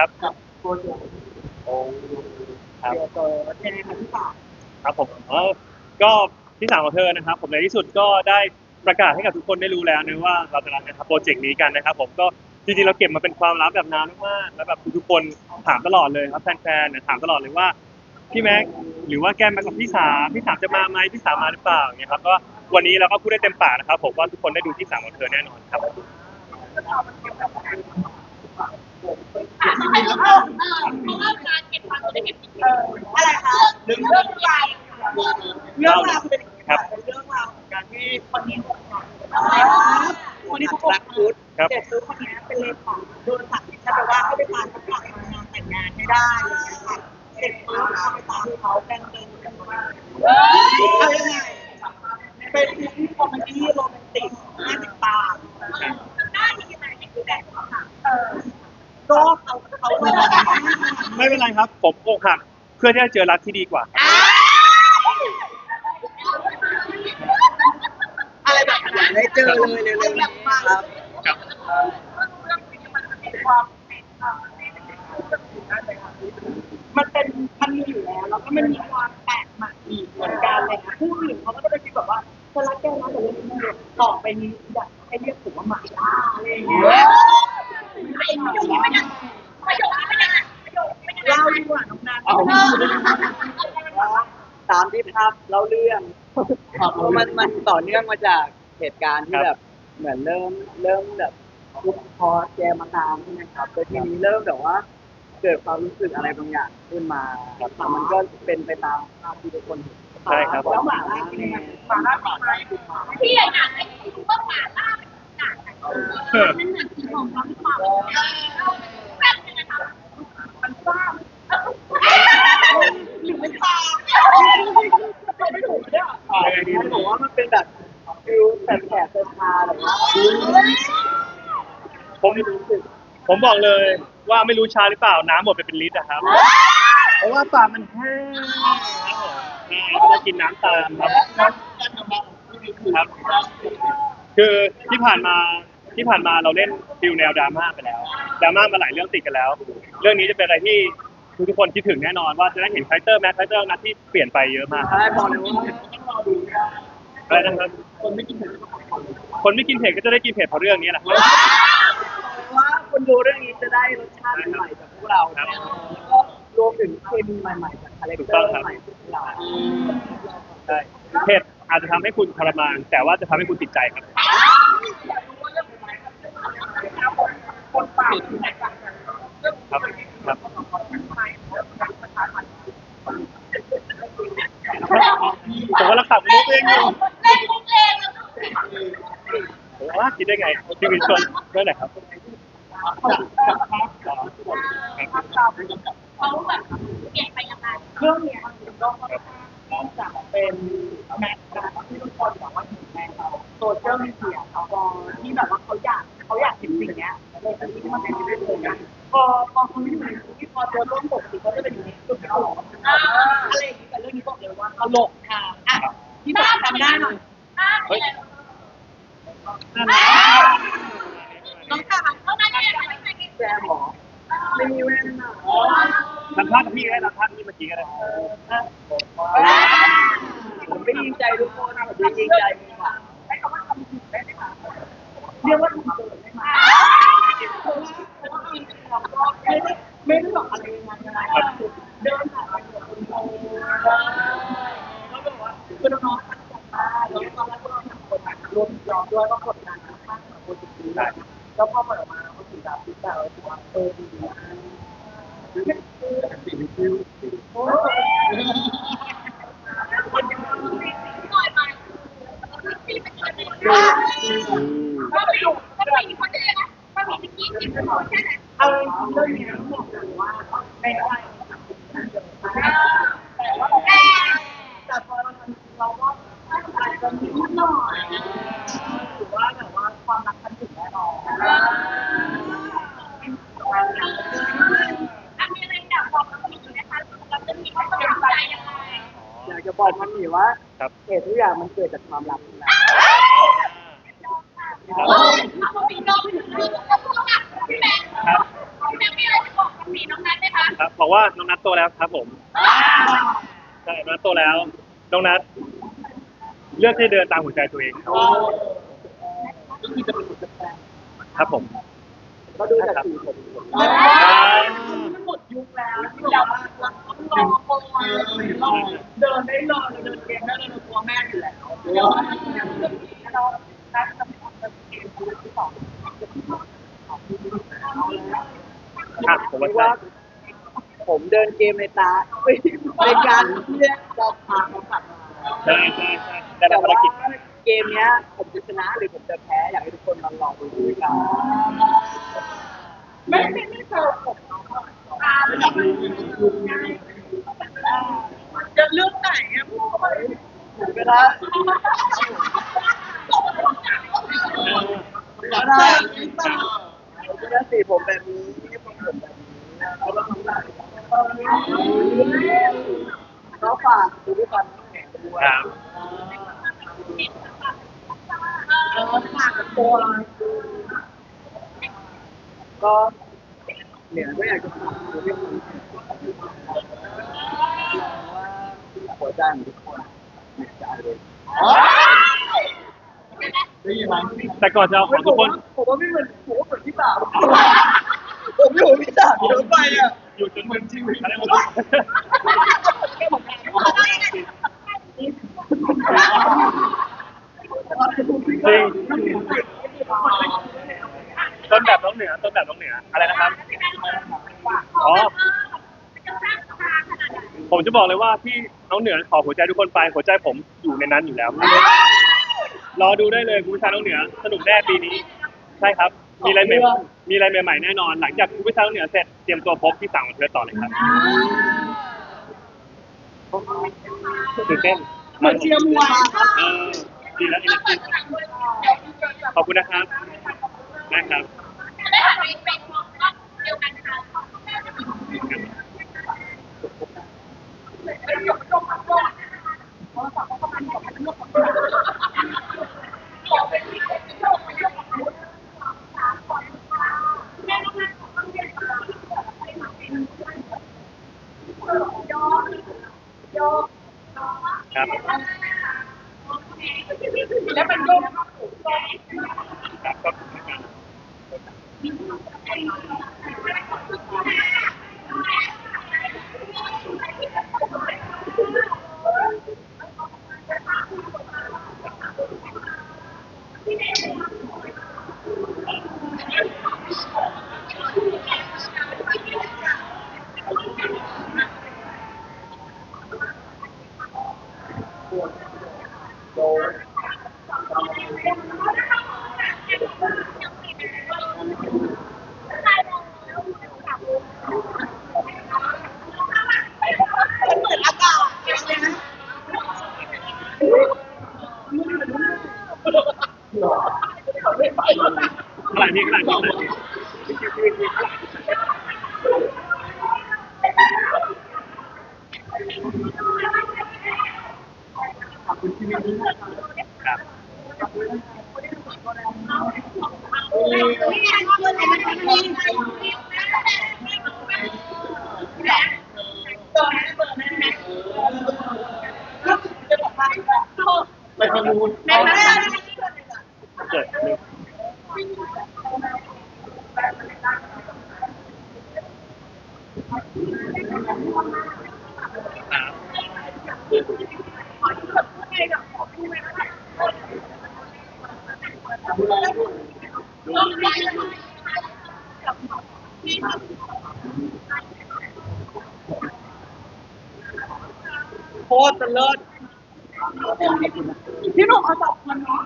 ครับกับโปรเจกต์โอ้ครับเดียวตัวยังไงคะพี่สาวครับผมเออก็ที่สามของเธอนะครับ ผมในที่สุดก็ได้ประกาศให้กับทุกคนได้รู้แล้วนะว่าเรากำลังจะทำโปรเจกต์นี้กันนะครับ ผมก็จริงๆเราเก็บมาเป็นความลับแบบนานมากๆแล้วแบบทุกๆคนถามตลอดเลยครับแฟนๆเนี่ยถามตลอดเลยว่าพี่แม็กหรือว่าแกมมากับพี่สามพี่สามจะมาไหมพี่สามมาหรือเปล่าเนี่ยครับก็วันนี้เราก็พูดได้เต็มปากนะครับ ผมว่าทุกคนได้ดูที่สามของเธอแน่นอนครับ ให้เราเออเพราะว่าการเก็บความรู้ได้เก็บจริงเอออะไรคะเรื่องเรื่องราวเรื่องราวเป็นยังไงครับเรื่องราวของการที่คนนี้อกหักคนนี้เขาอกหักครับเด็กคือคนนี้เป็นเลขาโดนตัดสินใจไปว่าให้ไปตามประกางานแต่งงานให้ได้อะไรอย่างเงี้ยค่ะเด็กปุ๊บเขาไปตามเขาแกงเดินกันมาเอายังไงเป็นซีรีส์คอมเมดี้โรแมนติกน่าติดตามได้ยังไงนี่คือแบบค่ะเออ ก็เขาเขาเลยไม่เป็นไรครับ ผมอกหักเพื่อที่จะเจอรักที่ดีกว่า อะไรแบบนั้นได้เจอเลยเร็วๆนี้ครับ ครับ มันเป็นมันมีอยู่แล้วแล้วก็มันมีความแปลกใหม่อีกเหมือนกันเลยนะผู้อื่นเขาก็จะไปคิดแบบว่าจะรักแก้วนะแต่เรื่องนี้ต่อไปนี้อยากให้เรียกผมว่าหมาล่าอะไรอย่างเงี้ย ไอ้ประโยคนี้ไม่ได้ประโยคนี้ไม่ได้ประโยคนี้ไม่ได้ เล่าดีกว่าน้องนัน ตาม ที่ภาพเล่าเรื่องเพราะมันมันต่อเนื่องมาจากเหตุการณ์ที่ครับแบบเหมือนเริ่มเริ่มแบบพอแกมาตามใช่ไหมครับแต่ทีนี้เริ่มแบบว่า เกิดความรู้สึกอะไรบางอย่างขึ้นมาครับมันก็เป็นไปตามภาพที่ทุกคนเห็นใช่ครับ แล้วหมาล่าเป็นยังไงหมาล่าหมาล่าคือหมาพี่อยากให้รู้ว่าหมาล่าเป็นหนามันเหมือนสีของเขาที่ความแบบยังไงคะมันซ่า หรือไม่ตาไม่ถูกเนี่ยเขาบอกว่ามันเป็นแบบฟิลแสบแสบๆชาๆแบบว่าผมผมบอกเลยว่าไม่รู้ชาหรือเปล่าน้ำหมดไปเป็นลิตรอะครับ เพราะว่าปากมันแห้งครับผมใช่ก็ต้องกินน้ำตามครับครับ คือที่ผ่านมาที่ผ่านมาเราเล่นฟิลแนวดราม่าไปแล้วดราม่ามาหลายเรื่องติดกันแล้ว เรื่องนี้จะเป็นอะไรที่ ทุกๆคนคิดถึงแน่นอนว่าจะได้เห็นคาแรคเตอร์แม็กคาแรคเตอร์นัทที่เปลี่ยนไปเยอะมาก ใช่บอกเลยว่าอะไรนะครับ คนไม่กินเผ็ดคนไม่กินเผ็ดก็จะได้กินเผ็ดเพราะเรื่องนี้แหละครับ ว่าคนดูเรื่องนี้จะได้รสชาติใหม่ๆจากพวกเราครับแล้วก็รวมถึงเคมีใหม่ๆจากคาแรคเตอร์ใหม่ของพวกเราใช่เผ็ดอาจจะทำให้คุณทรมาน แต่ว่าจะทำให้คุณติดใจครับคนปากที่ไหนกันครับครับผมก็รักษามุกเองอยู่ เล่นมุกเองแล้ว ผมว่าคิดได้ไง พี่วินชวนด้วยไหนครับเขาแบบเปลี่ยนไปยังไงเครื่องเนี้ยมันก็ค่อนข้างจะเป็นแมทการที่ทุกคนแบบว่าเห็นในโซเชียลมีเดียเขาพอที่แบบว่าเขาอยากเขาอยากเห็นสิ่งเนี้ยในสิ่งที่มันเป็นชีวิตเลยนะพอพอเขาไม่ได้ที่พอเจอร่วมปกติเขาจะเป็นอย่างนี้สุดตลกอะไรอย่างนี้แต่เรื่องนี้บอกเลยว่าตลกค่ะอะที่บอกทำได้หน่อยหน้าเป็นอะไร น้องค่ะเท่านั้นเองไม่ใช่แจมหมอไม่มีแว่นอะทำท่ากับพี่ก็ได้ทำท่าพี่เมื่อกี้ก็ได้ผมไม่ดีใจทุกคนผมดีใจมีค่ะใช้คำว่าทำถูกได้ไหมคะเรียกว่าทำเกินได้ไหมเพราเพราะว่าเราก็ไม่ได้ไม่ได้บอกอะไรากๆกับโปรเจกต์นี้แล้วพอเปิดออกมาเราถือดาวพิจารณาว่าเออดีมากโอ้ยหน่อยไปปีเป็นคนเดียวก็ไปอยู่ก็ไปอยู่คนเดียวนะก็มีที่กินคนแค่ไหนเอาเรื่องนี้บอกเลยว่าไม่ได้แต่ว่าแต่พอเราทำเราก็อาจจะมีนิดหน่อย ความรักมันถึงแน่นอนอันมีอะไรอยากบอกกับพี่อยู่นะคะเราจะมีความตั้งใจยังไงอยากจะบอกมันหนีว่าครับเหตุทุกอย่างมันเกิดจากความรักนะเอาพี่น้องพี่พี่แม่พี่แม่มีอะไรจะบอกกับพี่ครับบอกว่าน้องนัทโตแล้วครับผมใช่น้องนัทโตแล้วน้องนัทเลือกที่เดินตามหัวใจตัวเอง ครับก็คือจะเป็นคนแปลกครับผม ก็ดูจากสีผมมันหมดยุคแล้วที่เราเราต้องรอคนมาเดินได้เลยเดินเกมได้เลยเราตัวแม่อยู่แล้วเดี๋ยวเราได้จะทำเป็นเกมที่สองครับผมเรียกว่าว่าผมเดินเกมในตาในการที่จะพาเขากลับมาใช่ใช่ใช่ได้รับภารแต่ว่ากิจ เกมเนี้ยผมจะชนะหรือผมจะแพ้อยากให้ทุกคนมาลองดูด้วยกันไม่ไม่ไม่เจอผมน้องจะเลือกไหนอะพูดไปผมก็ได้ก็ได้ผมก็ได้สีผมแบบนี้ผมผมแบบนี้แล้วก็ทำได้ก็ฝากดูด้วยกันด้วย ก็เนี่ยก็อยากจะฝากดูด้วยกันว่าหัวใจของทุกคนเนี่ยจะเลยได้ยินไหมแต่ก่อนจะเอาของทุกคน ผมว่าไม่เหมือนผมว่าเหมือนพี่สาวผมไม่เหมือนพี่สาวเยอะไปอะอยู่จนเหมือนชีวิตอะไรหมดจริง ต้นแบบน้องเหนือต้นแบบน้องเหนืออะไรนะครับ อ๋อ ผมจะบอกเลยว่าที่น้องเหนือขอหัวใจทุกคนไปหัวใจผมอยู่ในนั้นอยู่แล้ว รอดูได้เลยคุณผู้ชายน้องเหนือ สนุกแน่ปีนี้ ใช่ครับ มีอะไรใหม่มีอะไรใหม่ๆแน่นอน หลังจากคุณผู้ชายน้องเหนือเสร็จเตรียมตัวพบที่สั่งของเธอต่อเลยครับตื่นเต้น เหมือนเชียร์มวย เออ ดีแล้วดีแล้วขอบคุณนะครับนะครับครับ แล้วเป็นโยก ครับขอบคุณนะครับ ขนาดนี้ขนาดนี้ Aleluia. คตรจะเลิศพี่หนุ่มเอาสองคนเนาะ